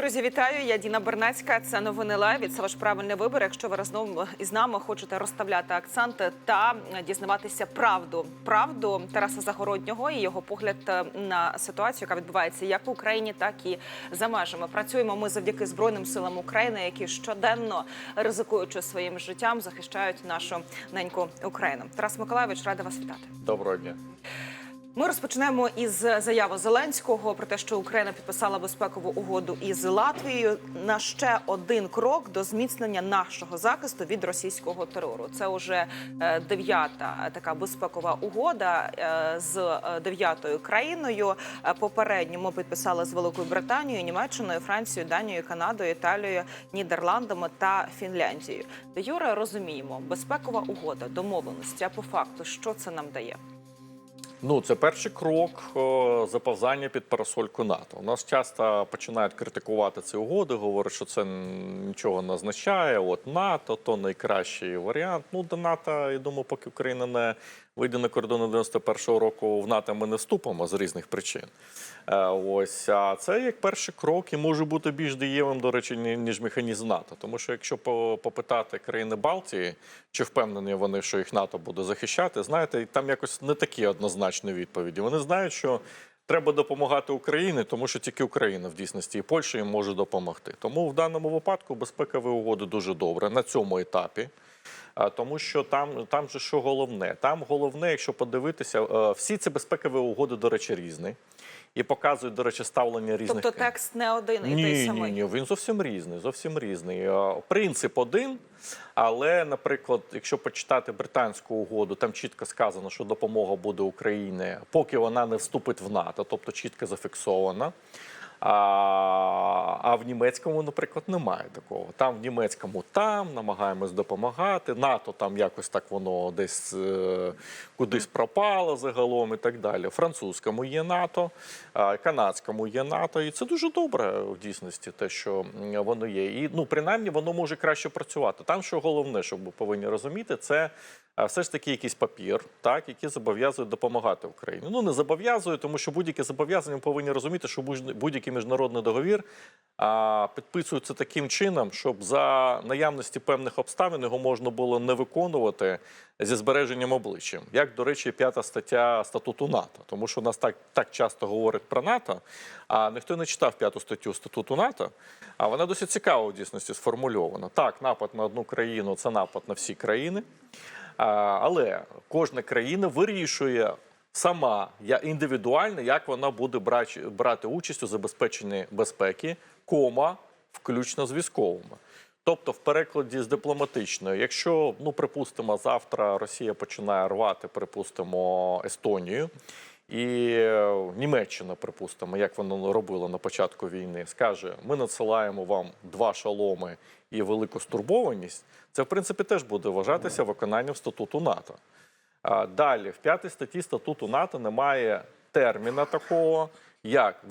Друзі, вітаю. Я Діна Бернацька. Це новини лайв. І Це ваш правильний вибір. Якщо ви разом із нами хочете розставляти акценти та дізнаватися правду, правду Тараса Загороднього і його погляд е, на ситуацію, яка відбувається як в Україні, так і за межами. Працюємо ми завдяки Збройним силам України, які щоденно ризикуючи своїм життям, захищають нашу неньку Україну. Тарас Миколаївич, рада вас вітати. Доброго дня. Ми розпочнемо із заяви Зеленського про те, що Україна підписала безпекову угоду із Латвією на ще один крок до зміцнення нашого захисту від російського терору. Це вже е, дев'ята така безпекова угода е, з е, дев'ятою країною. Попередньо ми підписали з Великою Британією, Німеччиною, Францією, Данією, Канадою, Італією, Нідерландами та Фінляндією. Де Юре розуміємо, безпекова угода, домовленості. А по факту, що це нам дає? Ну, це перший крок заповзання під парасольку НАТО. Нас часто починають критикувати ці угоди, говорять, що це нічого не означає. От НАТО то найкращий варіант. Ну, до НАТО, я думаю, поки Україна не вийде на кордони 91-го року, в НАТО ми не вступимо з різних причин. Е, Ось а це як перший крок і може бути більш дієвим, до речі, ніж механізм НАТО. Тому що якщо попитати країни Балтії, чи впевнені вони, що їх НАТО буде захищати, знаєте, там якось не такі однозначні відповіді. Вони знають, що треба допомагати Україні, тому що тільки Україна в дійсності і Польща їм може допомогти. Тому в даному випадку безпекові угоди дуже добре на цьому етапі. Тому що там, там же що головне? Там головне, якщо подивитися, е, всі ці безпекові угоди, до речі, різні. І показують, до речі, ставлення різних Тобто текст не один і той Ні, ні, самий. ні, він зовсім різний. Зовсім різний. Е, Принцип один, але, наприклад, якщо почитати британську угоду, там чітко сказано, що допомога буде Україні, поки вона не вступить в НАТО, тобто чітко зафіксована. А, а в німецькому, наприклад, немає такого. Там в німецькому там намагаємось допомагати. НАТО там якось так воно десь е, кудись пропало загалом і так далі. В французькому є НАТО, канадському є НАТО, і це дуже добре в дійсності, те, що воно є. І ну, принаймні, воно може краще працювати. Там, що головне, що ви повинні розуміти, це. Все ж таки якийсь папір, так, які зобов'язують допомагати Україні. Ну не зобов'язують, тому що будь-які зобов'язання повинні розуміти, що будь- будь-який міжнародний договір а, підписується таким чином, щоб за наявності певних обставин його можна було не виконувати зі збереженням обличчя. Як, до речі, п'ята стаття статуту НАТО, тому що нас так, так часто говорять про НАТО, а ніхто не читав п'яту статтю статуту НАТО. А вона досить цікаво в дійсності сформульована. Так, напад на одну країну це напад на всі країни. Але кожна країна вирішує сама я індивідуально, як вона буде брати, брати участь у забезпеченні безпеки, кома, включно з військовими. Тобто, в перекладі з дипломатичної, якщо ну припустимо, завтра Росія починає рвати, припустимо, Естонію. І е, Німеччина, припустимо, як воно робило на початку війни, скаже: ми надсилаємо вам два шаломи і велику стурбованість. Це в принципі теж буде вважатися виконанням статуту НАТО. А Далі, в п'ятій статті статуту НАТО немає терміна такого, як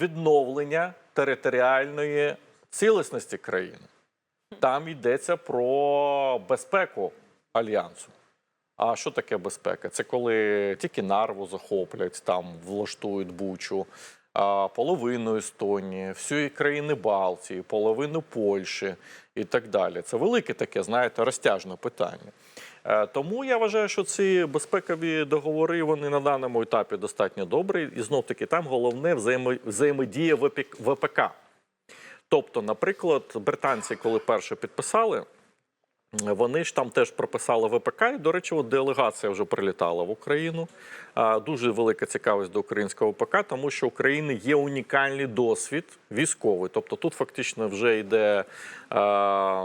відновлення територіальної цілісності країни. Там йдеться про безпеку альянсу. А що таке безпека? Це коли тільки нарву захоплять, там влаштують бучу, а, половину Естонії, всі країни Балтії, половину Польщі і так далі. Це велике таке, знаєте, розтяжне питання. Е, Тому я вважаю, що ці безпекові договори вони на даному етапі достатньо добрі. І знов таки там головне взаємо- взаємодія. ВПК. Тобто, наприклад, британці, коли перше підписали, вони ж там теж прописали ВПК, і, до речі, от делегація вже прилітала в Україну. Дуже велика цікавість до українського ВПК, тому що України є унікальний досвід військовий. Тобто тут фактично вже йде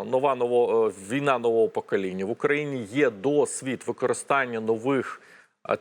нова ново, е, війна нового покоління. В Україні є досвід використання нових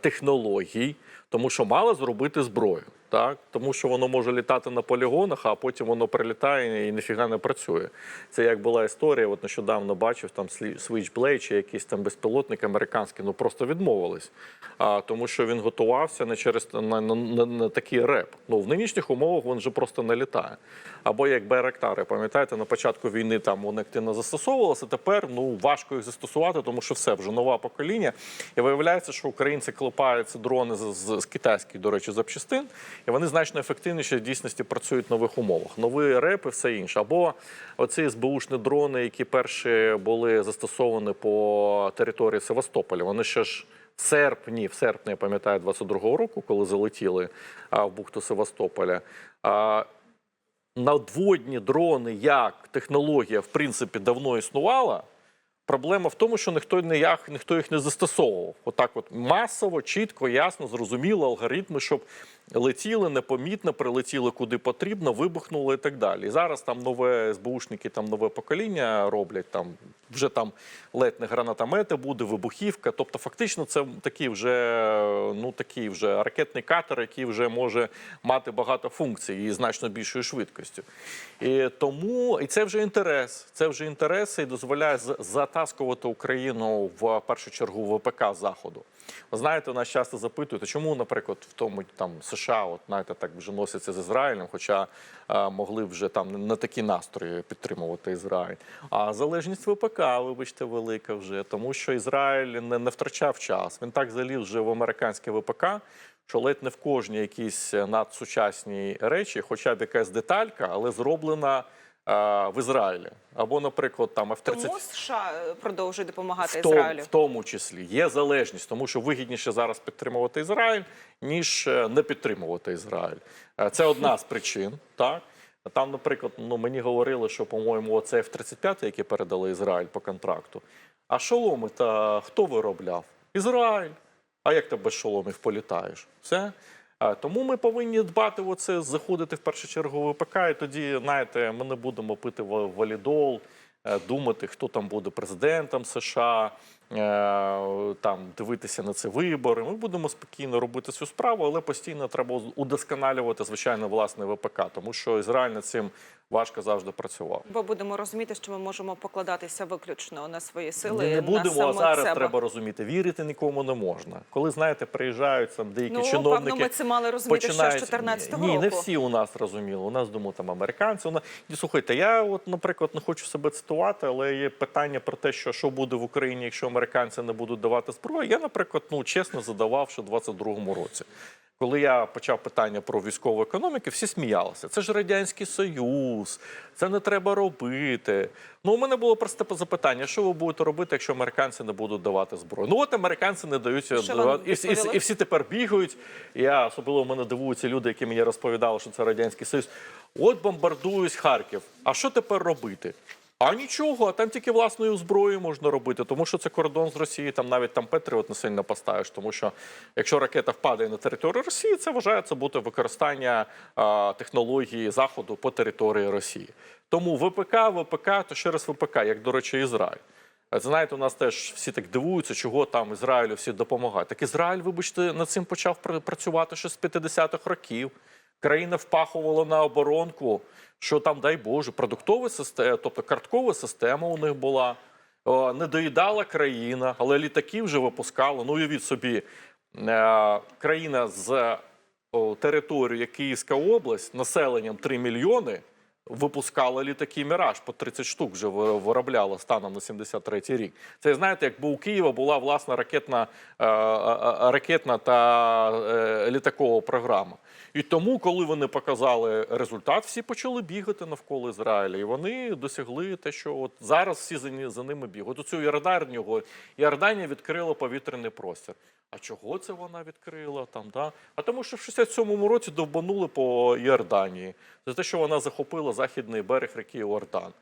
технологій, тому що мало зробити зброю. Так, тому що воно може літати на полігонах, а потім воно прилітає і ніфіга не працює. Це як була історія. От нещодавно бачив там Switchblade чи якийсь там безпілотник американський, ну просто відмовились. А тому, що він готувався не через на, на, на, на такий реп. Ну в нинішніх умовах він же просто не літає. Або як Байрактари, пам'ятаєте, на початку війни там вони активно застосовувалися. Тепер ну важко їх застосувати, тому що все вже нове покоління. І виявляється, що українці клепаються дрони з, з, з китайських, до речі, запчастин. І вони значно ефективніше в дійсності працюють в нових умовах. Нові реп і все інше. Або оці СБУшні дрони, які перші були застосовані по території Севастополя. Вони ще ж в серпні, в серпні, я пам'ятаю, 22-го року, коли залетіли а, в бухту Севастополя. А, надводні дрони як технологія, в принципі, давно існувала. Проблема в тому, що ніхто ніяк, ніхто їх не застосовував. Отак, от масово, чітко, ясно, зрозуміло, алгоритми, щоб летіли непомітно, прилетіли куди потрібно, вибухнули і так далі. Зараз там нове СБУшники, там нове покоління роблять. Там вже там ледь не гранатомети буде, вибухівка. Тобто, фактично, це такий вже ну такий вже ракетний катер, який вже може мати багато функцій і значно більшою швидкістю. І тому і це вже інтерес. Це вже інтерес і дозволяє затаскувати Україну в першу чергу ВПК заходу. Ви знаєте, нас часто запитують, чому, наприклад, в тому там США, от знаєте, так вже носяться з Ізраїлем, хоча е, могли вже там не- такі настрої підтримувати Ізраїль. А залежність ВПК, вибачте, велика вже, тому що Ізраїль не, не втрачав час. Він так заліз вже в американське ВПК. Що ледь не в кожній якісь надсучасній речі, хоча б якась деталька, але зроблена е, в Ізраїлі. Або, наприклад, там F-35. Тому США е, продовжує допомагати В тому, Ізраїлю. в тому числі є залежність, тому що вигідніше зараз підтримувати Ізраїль, ніж е, не підтримувати Ізраїль. Е, Це одна з причин. Так там, наприклад, ну мені говорили, що по-моєму, оце F-35, які передали Ізраїль по контракту. А шоломи та хто виробляв? Ізраїль. А як ти без шоломів політаєш? Все. Тому ми повинні дбати оце, заходити в першу чергу в ВПК, і тоді, знаєте, ми не будемо пити ва- валідол, е, думати, хто там буде президентом США, е, там дивитися на ці вибори. Ми будемо спокійно робити цю справу, але постійно треба удосконалювати, звичайно, власне ВПК, тому що Ізраїль над цим важко завжди працював. Бо будемо розуміти, що ми можемо покладатися виключно на свої сили. Не, не на будемо, а зараз себе. треба розуміти. Вірити нікому не можна. Коли знаєте, приїжджають там деякі Ну, чиновники. певно, ми це мали розуміти ще з починають- 14-го Ні, не всі у нас розуміли. У нас думаю, там американці. У нас... І, слухайте, я, от, наприклад, не хочу себе цитувати, але є питання про те, що, що буде в Україні, якщо американці не будуть давати зброю. Я, наприклад, ну чесно задавав ще в 22-му році. Коли я почав питання про військову економіку, всі сміялися. Це ж радянський союз, це не треба робити. Ну, у мене було просте запитання: що ви будете робити, якщо американці не будуть давати зброю? Ну от американці не дають давати. І, всі- і, і всі тепер бігають. Я особливо мене дивуються люди, які мені розповідали, що це радянський союз. От бомбардують Харків. А що тепер робити? А нічого, там тільки власною зброєю можна робити, тому що це кордон з Росії, там навіть там Петріот не сильно поставиш, тому що якщо ракета впаде на територію Росії, це вважається бути використання а, технології Заходу по території Росії. Тому ВПК, ВПК, то ще раз ВПК, як, до речі, Ізраїль. Е, Знаєте, у нас теж всі так дивуються, чого там Ізраїлю всі допомагають. Так Ізраїль, вибачте, над цим почав працювати ще з 50-х років. Країна впахувала на оборонку, що там, дай Боже, продуктова система, тобто карткова система у них була. Не доїдала країна, але літаки вже випускали. Ну, уявіть собі, е, країна з території, Київська область, населенням 3 мільйони, випускала літаки Міраж по 30 штук вже ви- виробляла станом на 73 рік. Це знаєте, якби у Києва була власна ракетна, е, е, е, ракетна та літакова програма. І тому, коли вони показали результат, всі почали бігати навколо Ізраїля. І вони досягли те, що от зараз всі за ними бігають. Оцю Йорданію, Йорданія відкрила повітряний простір. А чого це вона відкрила там? Да? А тому, що в 67-му році довбанули по Йорданії за те, що вона захопила західний берег ріки Іордан.